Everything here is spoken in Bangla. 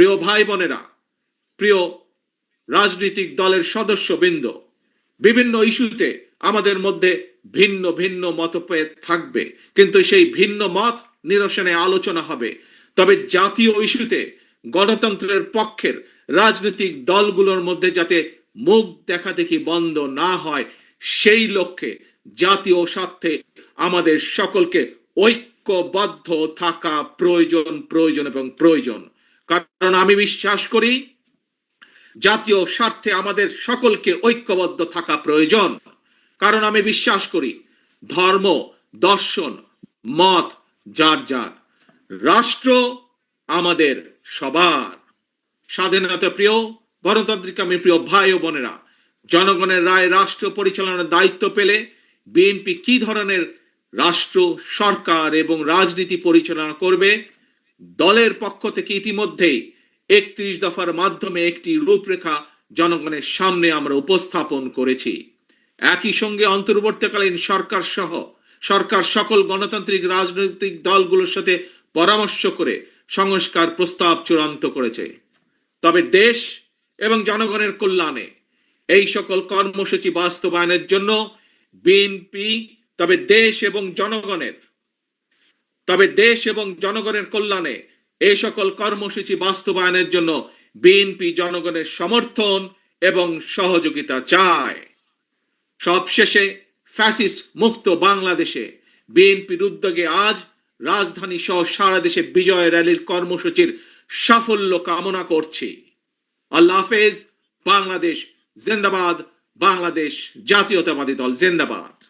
প্রিয় ভাই বোনেরা, প্রিয় রাজনৈতিক দলের সদস্যবৃন্দ, বিভিন্ন ইস্যুতে আমাদের মধ্যে ভিন্ন ভিন্ন মতভেদ থাকবে। কিন্তু সেই ভিন্ন মত নিরসনে আলোচনা হবে। তবে জাতীয় ইস্যুতে গণতন্ত্রের পক্ষের রাজনৈতিক দলগুলোর মধ্যে যাতে মুখ দেখা দেখি বন্ধ না হয়, সেই লক্ষ্যে জাতীয় স্বার্থে আমাদের সকলকে ঐক্যবদ্ধ থাকা প্রয়োজন প্রয়োজন এবং প্রয়োজন। কারণ আমি বিশ্বাস করি জাতীয় স্বার্থে আমাদের সকলকে ঐক্যবদ্ধ থাকা প্রয়োজন। কারণ আমি বিশ্বাস করি ধর্ম, দর্শন, মত, যার যার, রাষ্ট্র আমাদের সবার। স্বাধীনতা প্রিয়, গণতান্ত্রিক আমি প্রিয় ভাই ও বোনেরা, জনগণের রায় রাষ্ট্র পরিচালনার দায়িত্ব পেলে বিএনপি কি ধরনের রাষ্ট্র, সরকার এবং রাজনীতি পরিচালনা করবে দলের পক্ষ থেকে ইতিমধ্যেই একত্রিশ দফার মাধ্যমে একটি রূপরেখা জনগণের সামনে আমরা উপস্থাপন করেছি। একই সঙ্গে অন্তর্বর্তীকালীন সরকার সহ সরকার সকল গণতান্ত্রিক রাজনৈতিক দলগুলোর সাথে পরামর্শ করে সংস্কার প্রস্তাব চূড়ান্ত করেছে। তবে দেশ এবং জনগণের কল্যাণে এই সকল কর্মসূচি বাস্তবায়নের জন্য বিএনপি, তবে দেশ এবং জনগণের তবে দেশ এবং জনগণের কল্যাণে এই সকল কর্মসূচি বাস্তবায়নের জন্য বিএনপি জনগণের সমর্থন এবং সহযোগিতা চায়। সবশেষে ফ্যাসিস্ট মুক্ত বাংলাদেশে বিএনপির উদ্যোগে আজ রাজধানী সহ সারা দেশে বিজয় র্যালির কর্মসূচির সাফল্য কামনা করছি। আল্লাহ হাফেজ, বাংলাদেশ জিন্দাবাদ, বাংলাদেশ জাতীয়তাবাদী দল জিন্দাবাদ।